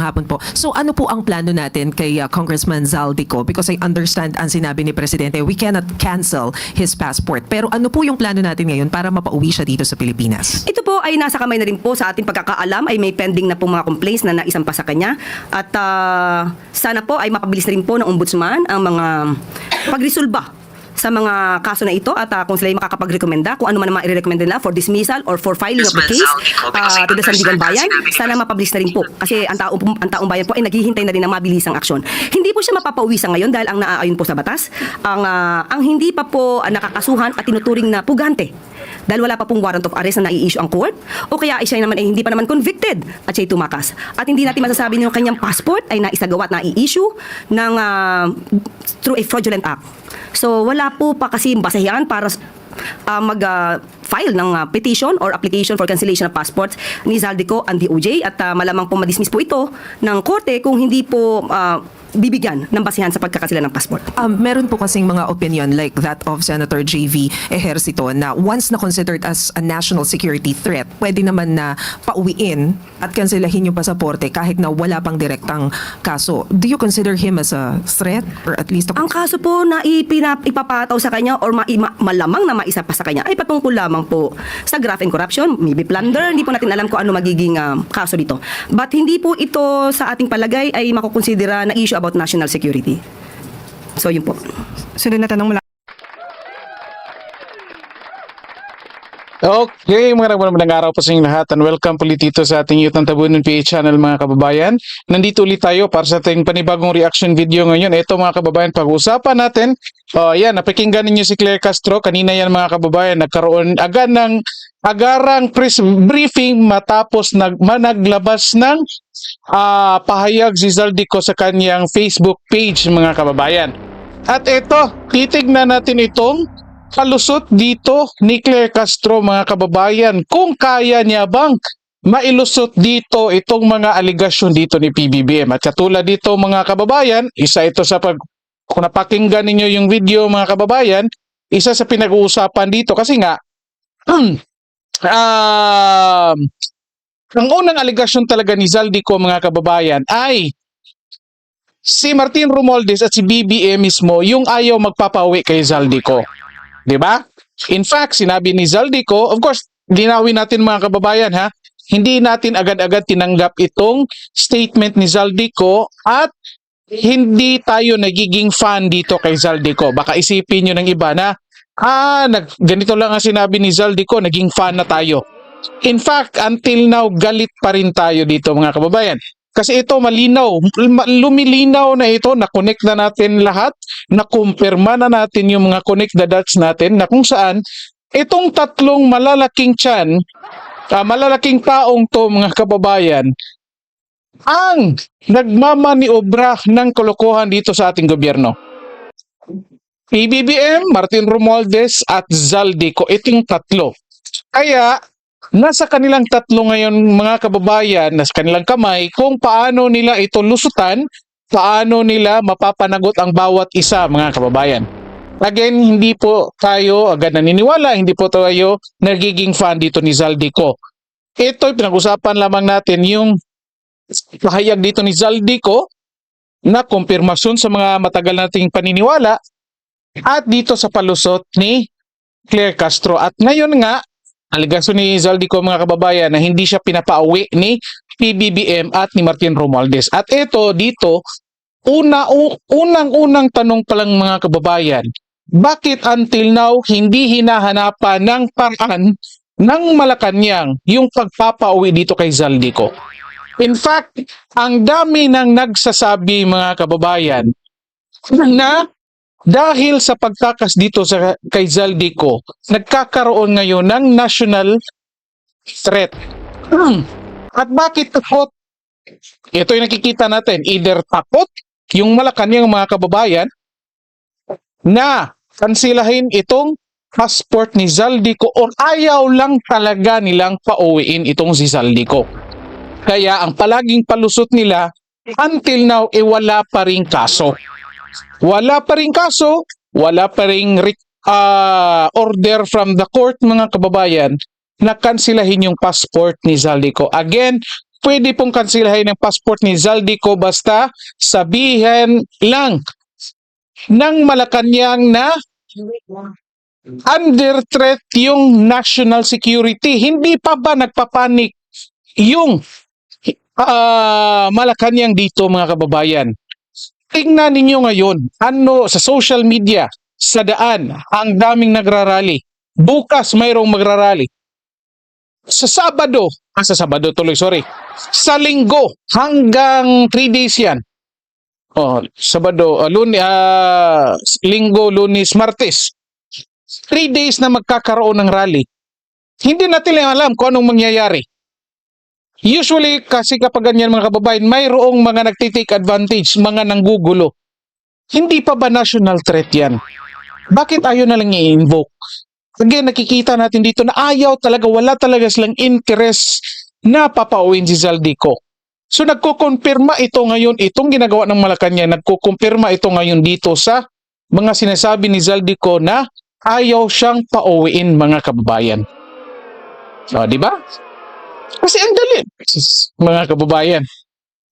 Hapon po. So ano po ang plano natin kay uh, Congressman Zaldico? Because I understand ang sinabi ni Presidente, we cannot cancel his passport. Pero ano po yung plano natin ngayon para mapauwi siya dito sa Pilipinas? Ito po ay nasa kamay na rin po sa ating pagkakaalam ay may pending na po mga complaints na naisampa sa kanya at ah, sana po ay mapabilis na rin po ng ombudsman ang mga pagresolba sa mga kaso na ito at ah, kung sila ay makakapagrekomenda kung ano man ang i-recommend nila for dismissal or for filing of the case ah, to the Sandigan Bayan sana mapabilis na rin po. Kasi ang taong, ang taong bayan po ay naghihintay na rin ng mabilisang aksyon. Hindi po siya mapapauwi sa ngayon dahil ang naaayon po sa batas. Ang, ah, ang hindi pa po ah, nakakasuhan at tinuturing na pugante dahil wala pa pong warrant of arrest na nai-issue ang court o kaya ay siya naman ay hindi pa naman convicted at siya'y tumakas. At hindi natin masasabi na yung kanyang passport ay naisagawa at nai-issue ng ah, through a fraudulent act. So wala po pa kasi basehan para ah, mag-file ng ah, petition or application for cancellation of passports ni Zaldico and DOJ at ah, malamang po madismiss po ito ng korte kung hindi po ah, bibigyan ng basehan sa pagkakasila ng passport. Um, meron po kasing mga opinion like that of Senator JV Ejercito na once na considered as a national security threat, pwede naman na pauwiin at kanselahin yung pasaporte kahit na wala pang direktang kaso. Do you consider him as a threat or at least a Ang kaso po na ipinap, ipapataw sa kanya or ma, ma- malamang na maisa pa sa kanya ay patungkol lamang po sa graft and corruption, maybe plunder, hindi po natin alam kung ano magiging ah, kaso dito. But hindi po ito sa ating palagay ay makukonsidera na issue about national security. So yun po. Sunod na tanong mula Okay, mga magandang araw po sa inyong lahat and welcome po ulit dito sa ating Youth ng Tabunan PH channel mga kababayan. Nandito ulit tayo para sa ating panibagong reaction video ngayon. Ito mga kababayan, pag-uusapan natin. Oh, yan, napakinggan ninyo si Claire Castro. Kanina yan mga kababayan, nagkaroon agad ng agarang press briefing matapos nag, managlabas ng ah, pahayag si Zaldico sa kanyang Facebook page mga kababayan. At ito, titignan natin itong kalusot dito ni Claire Castro mga kababayan kung kaya niya bang mailusot dito itong mga aligasyon dito ni PBBM. At katulad dito mga kababayan, isa ito sa pag kung napakinggan ninyo yung video mga kababayan, isa sa pinag-uusapan dito kasi nga um, ang unang aligasyon talaga ni Zaldico mga kababayan ay si Martin Romualdez at si BBM mismo yung ayaw magpapawi kay Zaldico. 'Di ba? In fact, sinabi ni Zaldico, of course, linawin natin mga kababayan ha, hindi natin agad-agad tinanggap itong statement ni Zaldico at hindi tayo nagiging fan dito kay Zaldico. Baka isipin nyo ng iba na, ah, nag, ganito lang ang sinabi ni Zaldico, naging fan na tayo. In fact, until now, galit pa rin tayo dito mga kababayan. Kasi ito malinaw, ma- lumilinaw na ito, na-connect na natin lahat, na-kumpirma na natin yung mga connect the dots natin na kung saan itong tatlong malalaking tiyan, ah, malalaking taong to mga kababayan, ang nagmamaniobra ng kalokohan dito sa ating gobyerno. PBBM, Martin Romualdez at Zaldico, itong tatlo. Kaya nasa kanilang tatlo ngayon mga kababayan, nasa kanilang kamay kung paano nila ito lusutan, paano nila mapapanagot ang bawat isa mga kababayan. Again, hindi po tayo agad naniniwala, hindi po tayo nagiging fan dito ni Zaldico. Ito pinag-usapan lamang natin yung pahayag dito ni Zaldico na kumpirmasyon sa mga matagal nating paniniwala at dito sa palusot ni Claire Castro. At ngayon nga, aligasyon ni Zaldico mga kababayan na hindi siya pinapauwi ni PBBM at ni Martin Romualdez. At ito dito, una unang-unang tanong pa lang mga kababayan, bakit until now hindi hinahanapan ng paraan ng Malacanang yung pagpapauwi dito kay Zaldico? In fact, ang dami nang nagsasabi mga kababayan na dahil sa pagtakas dito sa kay Zaldico, nagkakaroon ngayon ng national threat. Hmm. At bakit takot? Ito yung nakikita natin. Either takot yung Malacanang mga kababayan na kansilahin itong passport ni Zaldico or ayaw lang talaga nilang pauwiin itong si Zaldico. Kaya ang palaging palusot nila until now eh wala pa ring kaso. Wala pa ring kaso, wala pa ring re- ah, order from the court mga kababayan na kansilahin yung passport ni Zaldico. Again, pwede pong kansilahin ng passport ni Zaldico basta sabihin lang ng Malacanang na under threat yung national security. Hindi pa ba nagpapanik yung ah, Malacanang dito mga kababayan? Tingnan ninyo ngayon, ano sa social media, sa daan, ang daming nagrarally. Bukas mayroong magrarally. Sa Sabado, ah, sa Sabado tuloy, sorry. Sa Linggo, hanggang 3 days yan. Oh, Sabado, uh, luni, ah, Linggo, Lunes, Martes. 3 days na magkakaroon ng rally. Hindi natin alam kung anong mangyayari. Usually, kasi kapag ganyan mga kababayan, mayroong mga nagtitake advantage, mga nanggugulo. Hindi pa ba national threat yan? Bakit ayaw na lang i-invoke? Again, nakikita natin dito na ayaw talaga, wala talaga silang interest na papauwin si Zaldico. So nagkukumpirma ito ngayon, itong ginagawa ng Malacanang, nagkukumpirma ito ngayon dito sa mga sinasabi ni Zaldico na ayaw siyang pauwiin mga kababayan. O, di ba? Kasi ang dali, mga kababayan.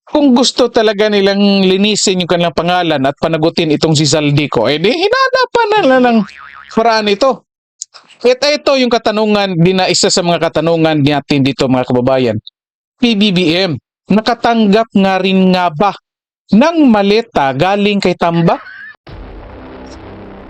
Kung gusto talaga nilang linisin yung kanilang pangalan at panagutin itong si Zaldico, eh di hinanapan na lang ng paraan ito. At ito yung katanungan, din na isa sa mga katanungan natin dito mga kababayan. PBBM, nakatanggap nga rin nga ba ng maleta galing kay Tamba?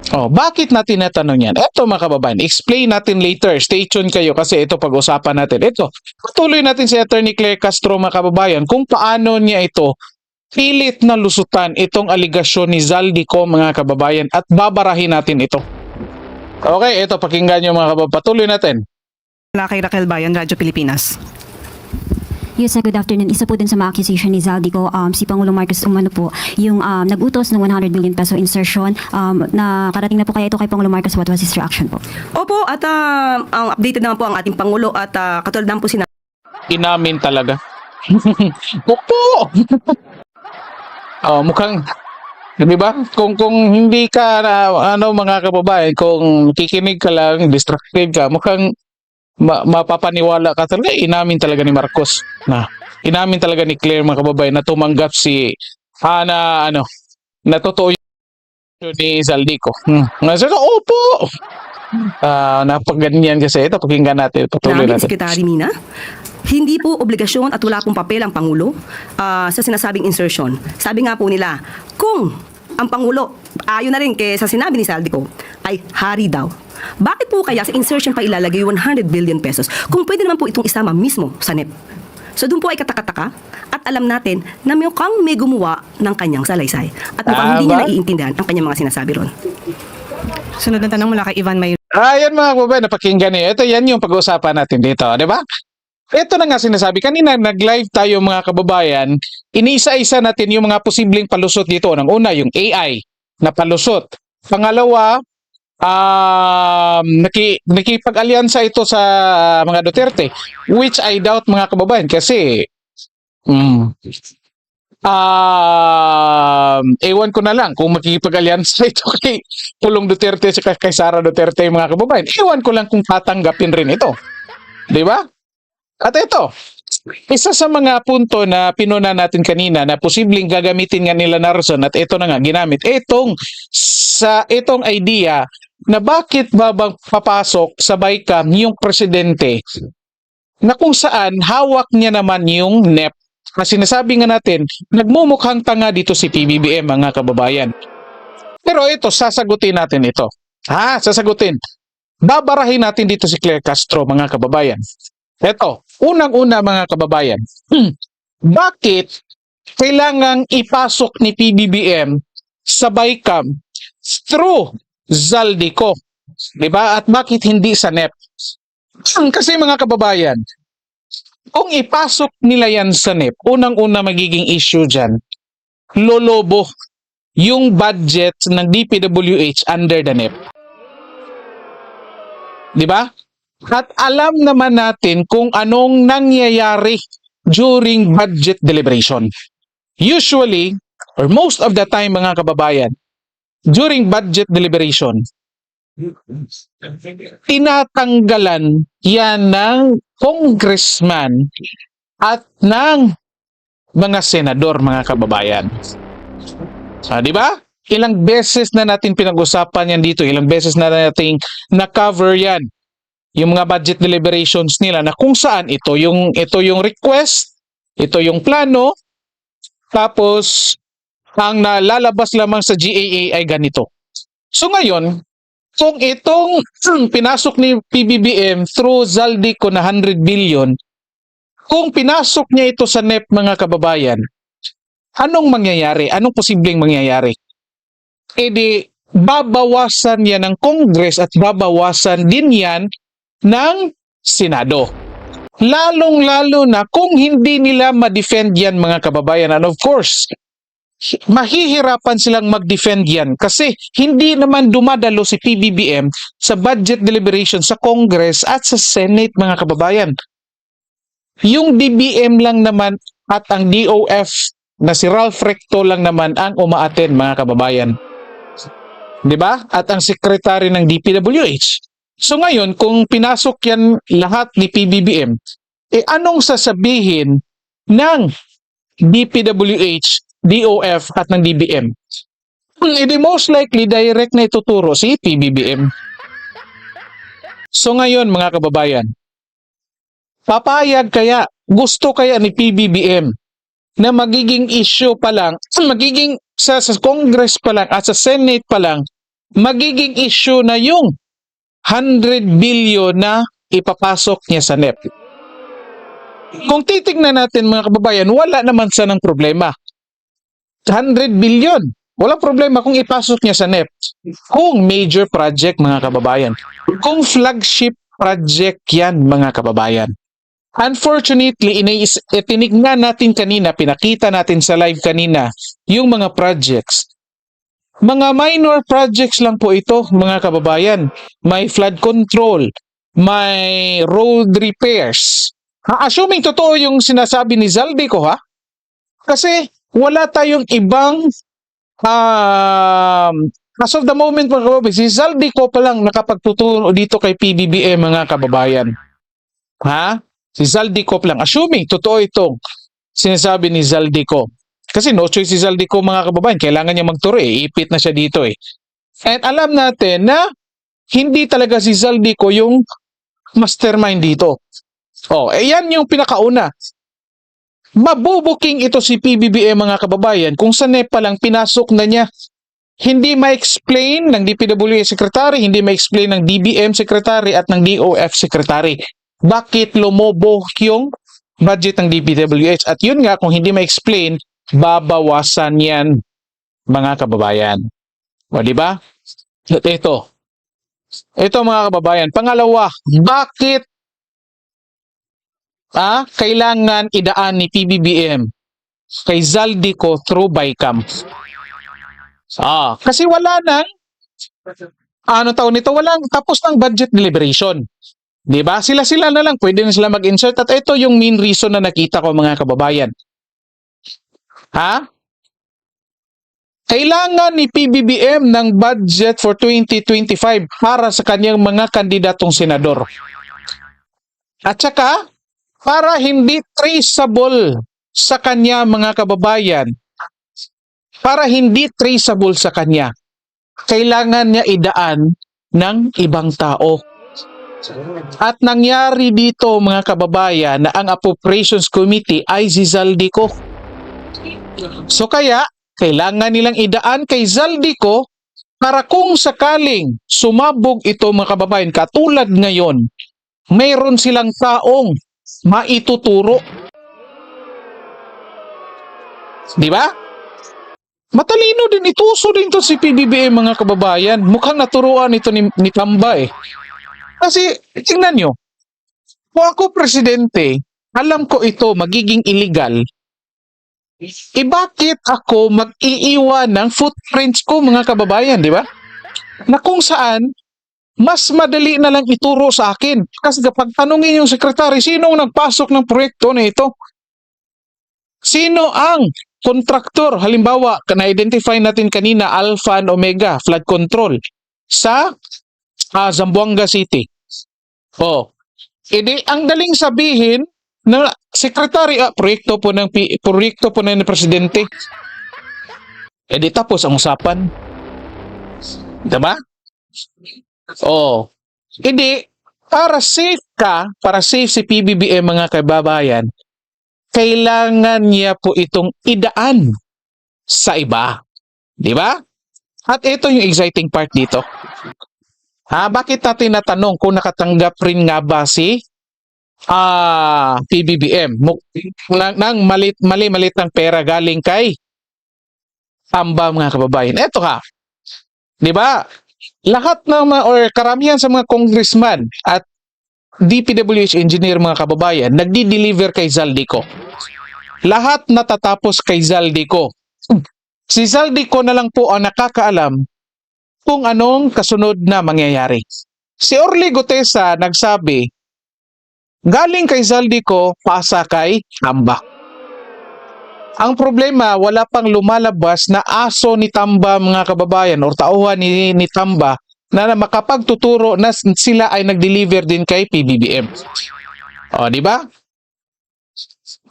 Oh, bakit natin natanong yan? Ito mga kababayan, explain natin later. Stay tuned kayo kasi ito pag-usapan natin. Ito, patuloy natin si Attorney Claire Castro mga kababayan kung paano niya ito pilit na lusutan itong aligasyon ni Zaldico mga kababayan at babarahin natin ito. Okay, ito pakinggan nyo mga kababayan. Patuloy natin. Mula kay Raquel Bayan, Radyo Pilipinas. Yes, sir. Good afternoon. Isa po dun sa mga accusation ni Zaldico, um, si Pangulong Marcos Umano po, yung um, nag-utos ng 100 billion peso insertion, um, na karating na po kaya ito kay Pangulong Marcos. What was his reaction po? Opo, at ah, ang updated naman po ang ating Pangulo at ah, katulad naman po sinabi Inamin talaga. Opo! oh, mukhang Di ba? Kung kung hindi ka na, ano mga kababayan, kung kikinig ka lang, distracted ka, mukhang ma- mapapaniwala ka talaga. Inamin talaga ni Marcos na inamin talaga ni Claire mga kababayan na tumanggap si ah, na ano na totoo yun ni Zaldico. Hmm. Nasa opo. Ah, napaganyan kasi ito pakinggan natin patuloy namin, natin. Secretary Mina, hindi po obligasyon at wala pong papel ang Pangulo ah, sa sinasabing insertion. Sabi nga po nila, kung ang Pangulo, ayon na rin kay sa sinabi ni Saldico, ay hari daw. Bakit po kaya sa insertion pa ilalagay 100 billion pesos kung pwede naman po itong isama mismo sa NEP? So doon po ay katakataka at alam natin na mukhang may gumawa ng kanyang salaysay at mukhang hindi niya naiintindihan ang kanyang mga sinasabi ron. Sunod na tanong mula kay Ivan May Ayan mga kababayan, napakinggan niyo. Ito yan yung pag-uusapan natin dito, di ba? Ito na nga sinasabi. Kanina nag-live tayo mga kababayan, iniisa-isa natin yung mga posibleng palusot dito. Nang una, yung AI na palusot. Pangalawa, um, naki, nakipag-alyansa ito sa mga Duterte, which I doubt mga kababayan kasi mm, um, ewan ko na lang kung makikipag-alyansa ito kay Pulong Duterte sa kay Sara Duterte mga kababayan. Ewan ko lang kung tatanggapin rin ito. Di ba? At ito, isa sa mga punto na pinuna natin kanina na posibleng gagamitin nga nila Narson at ito na nga ginamit. Itong sa itong idea na bakit ba bang papasok sa BICAM yung presidente na kung saan hawak niya naman yung NEP na sinasabi nga natin, nagmumukhang tanga dito si PBBM mga kababayan. Pero ito, sasagutin natin ito. Ha, sasagutin. Babarahin natin dito si Claire Castro mga kababayan. Ito, unang-una mga kababayan. Hmm, bakit kailangang ipasok ni PBBM sa BICAM through Zaldico? 'Di ba? At bakit hindi sa NEP? Kasi mga kababayan, kung ipasok nila yan sa NEP, unang-una magiging issue dyan, lolobo yung budget ng DPWH under the NEP. Di ba? At alam naman natin kung anong nangyayari during budget deliberation. Usually, or most of the time mga kababayan, during budget deliberation, tinatanggalan yan ng congressman at ng mga senador, mga kababayan. Ah, di ba? Ilang beses na natin pinag-usapan yan dito, ilang beses na natin na-cover yan. Yung mga budget deliberations nila na kung saan ito yung ito yung request, ito yung plano, tapos ang nalalabas lamang sa GAA ay ganito. So ngayon, kung itong pinasok ni PBBM through Zaldico na 100 billion, kung pinasok niya ito sa NEP mga kababayan, anong mangyayari? Anong posibleng mangyayari? E di, babawasan yan ng Congress at babawasan din yan ng Senado. Lalong-lalo na kung hindi nila ma-defend yan mga kababayan. And of course, mahihirapan silang mag-defend yan kasi hindi naman dumadalo si PBBM sa budget deliberation sa Congress at sa Senate mga kababayan. Yung DBM lang naman at ang DOF na si Ralph Recto lang naman ang umaaten mga kababayan. 'Di ba? At ang sekretary ng DPWH. So ngayon, kung pinasok yan lahat ni PBBM, eh anong sasabihin ng DPWH, DOF at ng DBM? Eh di most likely direct na ituturo si PBBM. So ngayon mga kababayan, papayag kaya, gusto kaya ni PBBM na magiging issue pa lang, magiging sa, sa Congress pa lang at sa Senate pa lang, magiging issue na yung 100 billion na ipapasok niya sa NEP. Kung titignan natin mga kababayan, wala naman sa ng problema. 100 billion. Wala problema kung ipasok niya sa NEP. Kung major project mga kababayan. Kung flagship project yan mga kababayan. Unfortunately, inais, eh, tinignan natin kanina, pinakita natin sa live kanina, yung mga projects. Mga minor projects lang po ito, mga kababayan. May flood control, may road repairs. Ha, assuming totoo yung sinasabi ni Zaldi ko, ha? Kasi wala tayong ibang um, as of the moment mga kababayan, si Zaldi ko pa lang nakapagtuturo dito kay PBBM mga kababayan. Ha? Si Zaldico lang. Assuming, totoo itong sinasabi ni Zaldico. Kasi no choice si Zaldico mga kababayan. Kailangan niya magturo eh. Ipit na siya dito eh. At alam natin na hindi talaga si Zaldico yung mastermind dito. Oh, eh yan yung pinakauna. Mabubuking ito si PBBM mga kababayan kung sa NEPA lang pinasok na niya hindi ma-explain ng DPWA Secretary, hindi ma-explain ng DBM Secretary at ng DOF Secretary bakit lumobo yung budget ng DPWH. At yun nga, kung hindi ma-explain, babawasan yan, mga kababayan. O, di ba? At Ito. Ito, mga kababayan. Pangalawa, bakit ah, kailangan idaan ni PBBM kay Zaldico through BICAM? Ah, kasi wala nang ano taon nito, walang tapos ng budget deliberation. 'Di ba? Sila-sila na lang pwede na sila mag-insert at ito yung main reason na nakita ko mga kababayan. Ha? Kailangan ni PBBM ng budget for 2025 para sa kanyang mga kandidatong senador. At saka, para hindi traceable sa kanya mga kababayan, para hindi traceable sa kanya, kailangan niya idaan ng ibang tao. At nangyari dito mga kababayan na ang Appropriations Committee ay si Zaldico. So kaya, kailangan nilang idaan kay Zaldico para kung sakaling sumabog ito mga kababayan, katulad ngayon, mayroon silang taong maituturo. Di ba? Matalino din, ituso din to si PBBM mga kababayan. Mukhang naturuan ito ni, ni Tamba eh. Kasi, tingnan nyo, kung ako presidente, alam ko ito magiging illegal, eh bakit ako mag-iiwan ng footprints ko mga kababayan, di ba? Na kung saan, mas madali na lang ituro sa akin. Kasi kapag tanungin yung sekretary, sino ang nagpasok ng proyekto na ito? Sino ang kontraktor? Halimbawa, na-identify natin kanina, Alpha and Omega, flood control, sa ah, Zamboanga City. Oh, edi ang daling sabihin na sekretary ah, proyekto po ng proyekto po ng presidente. Eh di tapos ang usapan. Diba? Oh. Hindi para safe ka, para safe si PBBM mga kababayan, kailangan niya po itong idaan sa iba. Di ba? At ito yung exciting part dito. Ha, bakit natin natanong kung nakatanggap rin nga ba si ah PBBM Mu- ng, ng malit mali malit ng pera galing kay Tamba mga kababayan. Eto ka. 'Di ba? Lahat ng mga or karamihan sa mga congressman at DPWH engineer mga kababayan nagdi-deliver kay Zaldico. Lahat natatapos kay Zaldico. Si Zaldico na lang po ang nakakaalam kung anong kasunod na mangyayari. Si Orly Gutesa nagsabi, galing kay Zaldico, pasa kay Tamba. Ang problema, wala pang lumalabas na aso ni Tamba mga kababayan or tauhan ni, ni Tamba na makapagtuturo na sila ay nag-deliver din kay PBBM. O, di ba?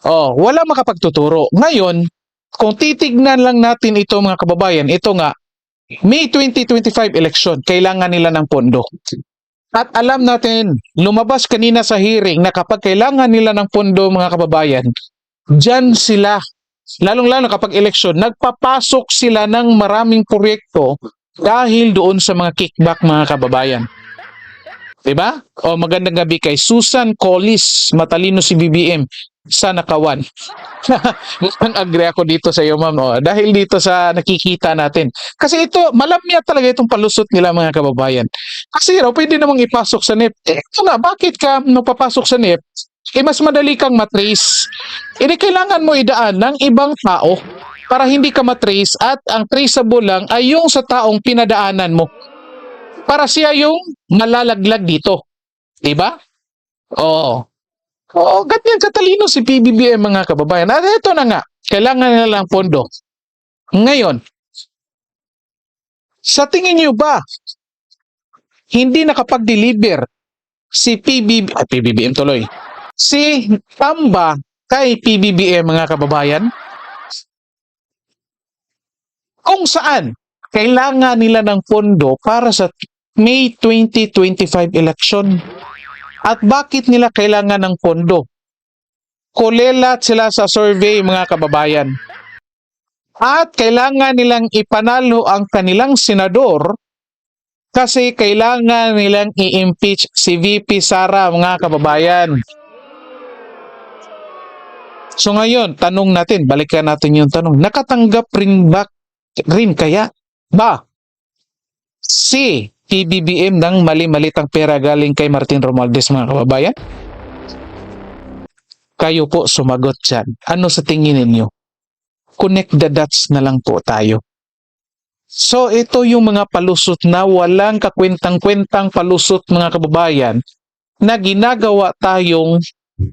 Oh, wala makapagtuturo. Ngayon, kung titignan lang natin ito mga kababayan, ito nga, May 2025 election, kailangan nila ng pondo. At alam natin, lumabas kanina sa hearing na kapag kailangan nila ng pondo mga kababayan, dyan sila, lalong-lalo kapag election, nagpapasok sila ng maraming proyekto dahil doon sa mga kickback mga kababayan. Diba? O magandang gabi kay Susan Collis, matalino si BBM sa nakawan. Mukhang agree ako dito sa iyo, ma'am. O, dahil dito sa nakikita natin. Kasi ito, malamya talaga itong palusot nila mga kababayan. Kasi raw, pwede namang ipasok sa NEP. Eh, ito nga, bakit ka napapasok sa NEP? Eh, mas madali kang matrace. Eh, di kailangan mo idaan ng ibang tao para hindi ka matrace at ang traceable lang ay yung sa taong pinadaanan mo. Para siya yung malalaglag dito. Diba? Oo. Oo, ganyan katalino si PBBM mga kababayan. At ito na nga, kailangan nila lang pondo. Ngayon, sa tingin niyo ba, hindi nakapag-deliver si PBB, ah, PBBM tuloy, si Tamba kay PBBM mga kababayan? Kung saan, kailangan nila ng pondo para sa May 2025 election. At bakit nila kailangan ng pondo? Kulelat sila sa survey mga kababayan. At kailangan nilang ipanalo ang kanilang senador kasi kailangan nilang i-impeach si VP Sara mga kababayan. So ngayon, tanong natin, balikan natin yung tanong. Nakatanggap rin ba rin kaya ba si PBBM ng mali-malitang pera galing kay Martin Romualdez mga kababayan? Kayo po sumagot dyan. Ano sa tingin ninyo? Connect the dots na lang po tayo. So ito yung mga palusot na walang kakwentang-kwentang palusot mga kababayan na ginagawa tayong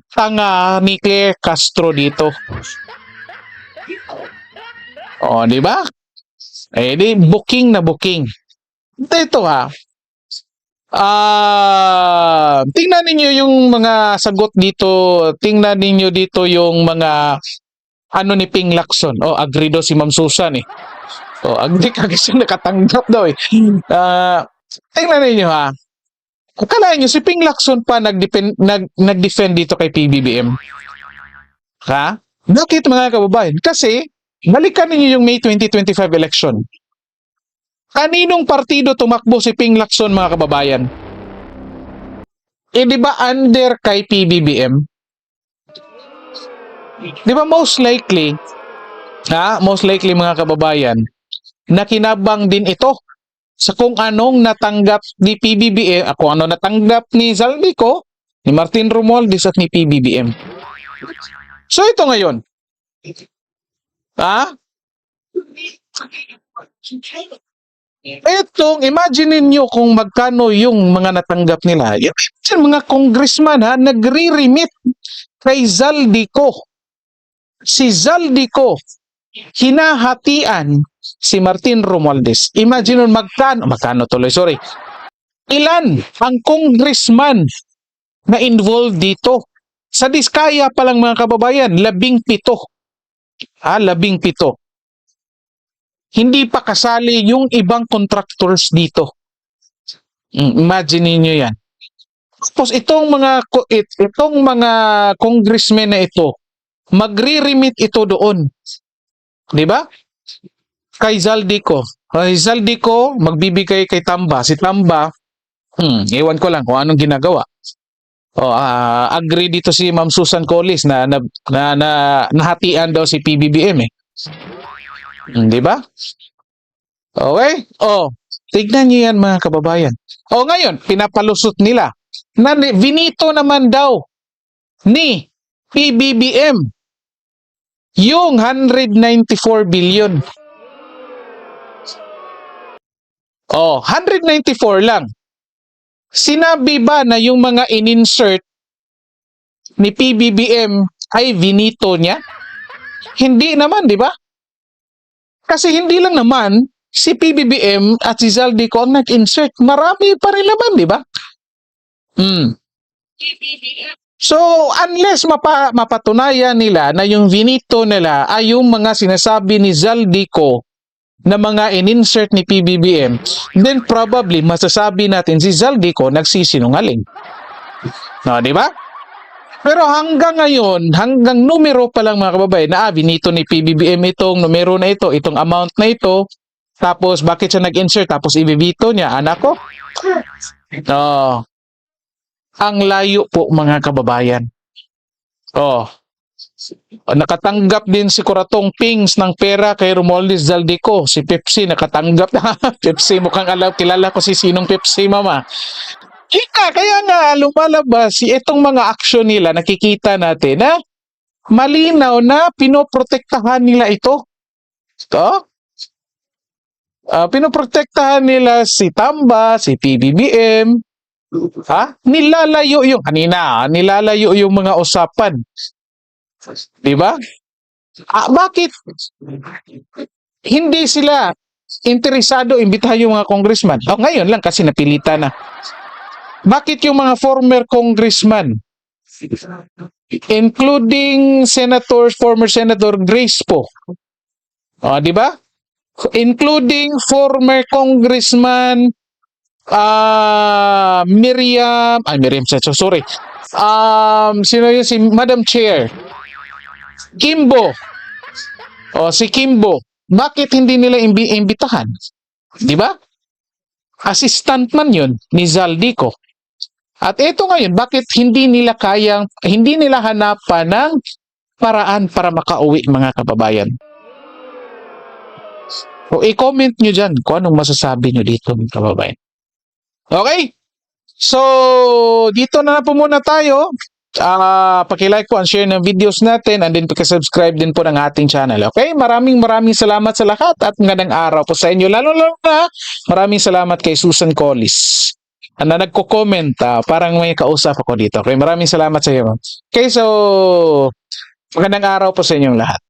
tanga ni Claire Castro dito. O, di ba? Eh, di, booking na booking. Ito ha. Ah, tingnan ninyo yung mga sagot dito. Tingnan ninyo dito yung mga ano ni Ping Lacson. Oh, agree daw si Ma'am Susan eh. Oh, agree ka kasi nakatanggap daw eh. Ah, tingnan ninyo ha. Akalain nyo, si Ping Lacson pa nag-defend, nag, nag-defend dito kay PBBM. Ha? Bakit mga kababayan? Kasi, balikan ninyo yung May 2025 election. Kaninong partido tumakbo si Ping Lacson mga kababayan? Eh di ba under kay PBBM? Di ba most likely, ha, most likely mga kababayan, nakinabang din ito sa kung anong natanggap ni PBBM, ah, kung ano natanggap ni Zaldico, ni Martin Romualdez at ni PBBM. So ito ngayon, ha? Etong, imagine niyo kung magkano yung mga natanggap nila. Yung mga congressman ha, nagre-remit kay Zaldico. Si Zaldico, hinahatian si Martin Romualdez. Imagine nun magkano, magkano tuloy, sorry. Ilan ang congressman na involved dito Sa Diskaya pa lang mga kababayan, labing pito. Ah, labing pito. Hindi pa kasali yung ibang contractors dito. Mm, Imagine niyo yan. Tapos itong mga itong mga congressmen na ito, magre-remit ito doon. 'Di ba? Kay Zaldico. Kay Zaldico magbibigay kay Tamba. Si Tamba, hmm, ewan ko lang kung anong ginagawa. Oh, ah, agree dito si Ma'am Susan Collis na na, na, na nahatian daw si PBBM eh. Hmm, 'Di ba? Okay? Oh, tignan niyo yan mga kababayan. O ngayon, pinapalusot nila na ni- vinito naman daw ni PBBM yung 194 billion. Oh, 194 lang. Sinabi ba na yung mga in-insert ni PBBM ay vinito niya? Hindi naman, di ba? Kasi hindi lang naman si PBBM at si Zaldico ang nag-insert. Marami pa rin naman, di ba? Hmm. So, unless mapa, mapatunayan nila na yung vinito nila ay yung mga sinasabi ni Zaldico na mga in-insert ni PBBM, then probably masasabi natin si Zaldico nagsisinungaling. No, di ba? Pero hanggang ngayon, hanggang numero pa lang mga kababayan, na ah, binito ni PBBM itong numero na ito, itong amount na ito, tapos bakit siya nag-insert, tapos ibibito niya, anak ko? No. Ang layo po mga kababayan. Oh. Nakatanggap din si Kuratong Pings ng pera kay Romualdez Zaldico. Si Pepsi nakatanggap na. Pepsi mukhang alam, kilala ko si sinong Pepsi mama. Kaya, kaya nga lumalabas si itong mga aksyon nila nakikita natin na malinaw na pinoprotektahan nila ito. Ito. Ah, pinoprotektahan nila si Tamba, si PBBM, Ha? Nilalayo yung kanina, ah, nilalayo yung mga usapan. 'Di ba? Ah, bakit hindi sila interesado imbitahan yung mga congressman? Oh, ngayon lang kasi napilitan na. Bakit yung mga former congressman including Senator former Senator Grace po. Oh, 'di ba? Including former congressman Ah, Miriam, ay Miriam sorry. Um, sino yun? Si Madam Chair. Kimbo. O, si Kimbo. Bakit hindi nila imbi imbitahan? Di ba? Assistant man yun ni Zaldico. At ito ngayon, bakit hindi nila kayang, hindi nila hanapan ng paraan para makauwi mga kababayan? O i-comment nyo dyan kung anong masasabi nyo dito mga kababayan. Okay? So, dito na, na po muna tayo. Ah, paki-like po and share ng videos natin and then paki-subscribe din po ng ating channel. Okay? Maraming maraming salamat sa lahat at ngayong araw po sa inyo. Lalo lalo na maraming salamat kay Susan Collis na nagko-comment. ah, parang may kausap ako dito. Okay? Maraming salamat sa iyo. Okay, so magandang araw po sa inyong lahat.